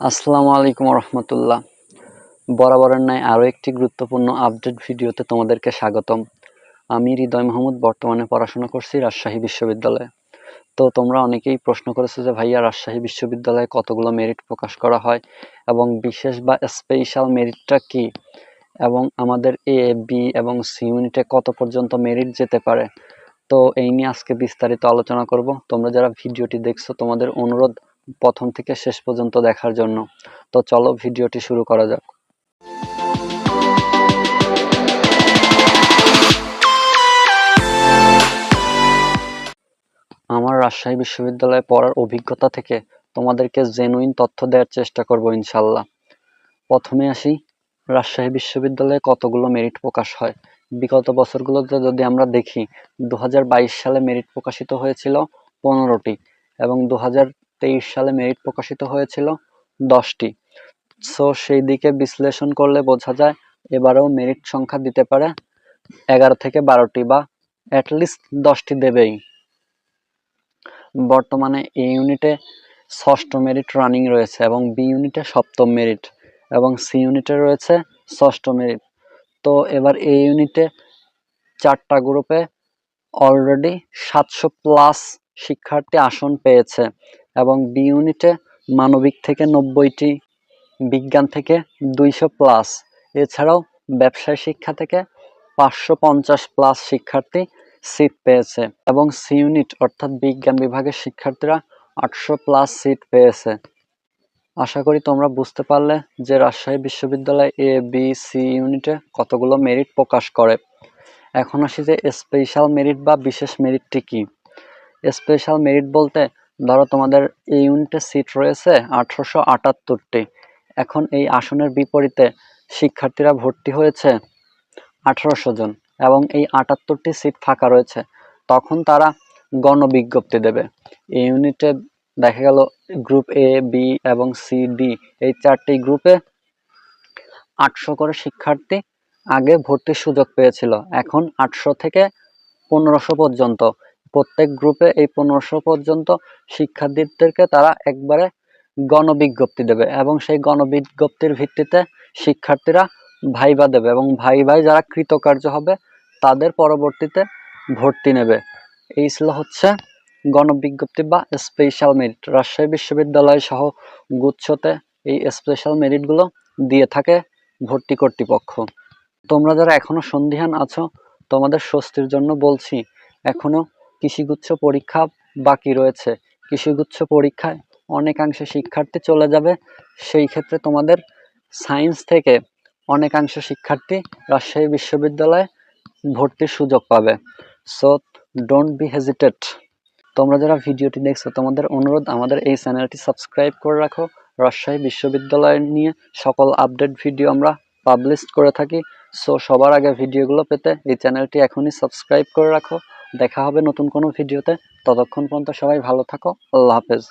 আসসালামু আলাইকুম রহমতুল্লাহ বরাবরের ন্যায় আরও একটি গুরুত্বপূর্ণ আপডেট ভিডিওতে তোমাদেরকে স্বাগতম। আমি হৃদয় মাহমুদ বর্তমানে পড়াশোনা করছি রাজশাহী বিশ্ববিদ্যালয়ে। তো তোমরা অনেকেই প্রশ্ন করেছ যে ভাইয়া রাজশাহী বিশ্ববিদ্যালয়ে কতগুলো মেরিট প্রকাশ করা হয় এবং বিশেষ বা স্পেশাল মেরিটটা কি? এবং আমাদের এ বি এবং সি ইউনিটে কত পর্যন্ত মেরিট যেতে পারে? তো এই নিয়ে আজকে বিস্তারিত আলোচনা করব। তোমরা যারা ভিডিওটি দেখছ, তোমাদের অনুরোধ প্রথম থেকে শেষ পর্যন্ত দেখার জন্য। তো চলো ভিডিওটি শুরু করা যাক। আমার রাজশাহী বিশ্ববিদ্যালয়ে পড়ার অভিজ্ঞতা থেকে তোমাদেরকে জেনুইন তথ্য দেওয়ার চেষ্টা করব ইনশাল্লাহ প্রথমে আসি, রাজশাহী বিশ্ববিদ্যালয়ে কতগুলো মেরিট প্রকাশ হয়? বিগত বছরগুলোতে যদি আমরা দেখি দু হাজার বাইশ সালে মেরিট প্রকাশিত হয়েছিল পনেরোটি এবং দু হাজার তেইশ সালে মেরিট প্রকাশিত হয়েছিল দশটি। সো সেই দিকে বিশ্লেষণ করলে বোঝা যায় এবারেও মেরিট সংখ্যা দিতে পারে এগারো থেকে বারোটি বা অ্যাটলিস্ট দশটি দেবেই। বর্তমানে এ ইউনিটে ষষ্ঠ মেরিট রানিং রয়েছে এবং বি ইউনিটে সপ্তম মেরিট এবং সি ইউনিটে রয়েছে ষষ্ঠ মেরিট তো, এবার এ ইউনিটে চারটা গ্রুপে অলরেডি সাতশো প্লাস শিক্ষার্থী আসন পেয়েছে। এবং বি ইউনিটে মানবিক থেকে নব্বইটি, বিজ্ঞান থেকে দুইশো প্লাস এছাড়াও ব্যবসায় শিক্ষা থেকে পাঁচশো পঞ্চাশ প্লাস শিক্ষার্থী সিট পেয়েছে এবং সি ইউনিট অর্থাৎ বিজ্ঞান বিভাগের শিক্ষার্থীরা আটশো প্লাস সিট পেয়েছে। আশা করি তোমরা বুঝতে পারলে যে রাজশাহী বিশ্ববিদ্যালয় এ বি সি ইউনিটে কতগুলো মেরিট প্রকাশ করে। এখন আসি যে স্পেশাল মেরিট বা বিশেষ মেরিটটি কি। স্পেশাল মেরিট বলতে ধরো তোমাদের এই ইউনিটে সিট রয়েছে আঠারোশো আটাত্তরটি। এখন এই আসনের বিপরীতে শিক্ষার্থীরা ভর্তি হয়েছে আঠারোশো জন এবং এই আটাত্তরটি সিট ফাঁকা রয়েছে। তখন তারা গণবিজ্ঞপ্তি দেবে। এই ইউনিটে দেখা গেল গ্রুপ এ বি এবং সি ডি এই চারটি গ্রুপে আটশো করে শিক্ষার্থী আগে ভর্তির সুযোগ পেয়েছিল। এখন আটশো থেকে পনেরোশো পর্যন্ত প্রত্যেক গ্রুপে এই পনেরোশো পর্যন্ত শিক্ষার্থীদেরকে তারা একবারে গণবিজ্ঞপ্তি দেবে এবং সেই গণবিজ্ঞপ্তির ভিত্তিতে শিক্ষার্থীরা ভাইবা দেবে এবং ভাই ভাই যারা কৃতকার্য হবে তাদের পরবর্তীতে ভর্তি নেবে। এই ছিল হচ্ছে গণবিজ্ঞপ্তি বা স্পেশাল মেরিট রাজশাহী বিশ্ববিদ্যালয় সহ গুচ্ছতে এই স্পেশাল মেরিটগুলো দিয়ে থাকে ভর্তি কর্তৃপক্ষ। তোমরা যারা এখনও সন্ধিহান আছো, তোমাদের স্বস্তির জন্য বলছি, এখনও কৃষিগুচ্ছ পরীক্ষা বাকি রয়েছে। কৃষিগুচ্ছ পরীক্ষায় অনেকাংশে শিক্ষার্থী চলে যাবে। সেই ক্ষেত্রে তোমাদের সায়েন্স থেকে অনেকাংশ শিক্ষার্থী রাজশাহী বিশ্ববিদ্যালয়ে ভর্তির সুযোগ পাবে। সো ডোন্ট বি হেজিটেট তোমরা যারা ভিডিওটি দেখছ, তোমাদের অনুরোধ, আমাদের এই চ্যানেলটি সাবস্ক্রাইব করে রাখো। রাজশাহী বিশ্ববিদ্যালয় নিয়ে সকল আপডেট ভিডিও আমরা পাবলিশ করে থাকি। সো সবার আগে ভিডিওগুলো পেতে এই চ্যানেলটি এখনই সাবস্ক্রাইব করে রাখো। দেখা হবে নতুন কোনো ভিডিওতে। ততক্ষণ পর্যন্ত সবাই ভালো থাকো। আল্লাহ হাফেজ।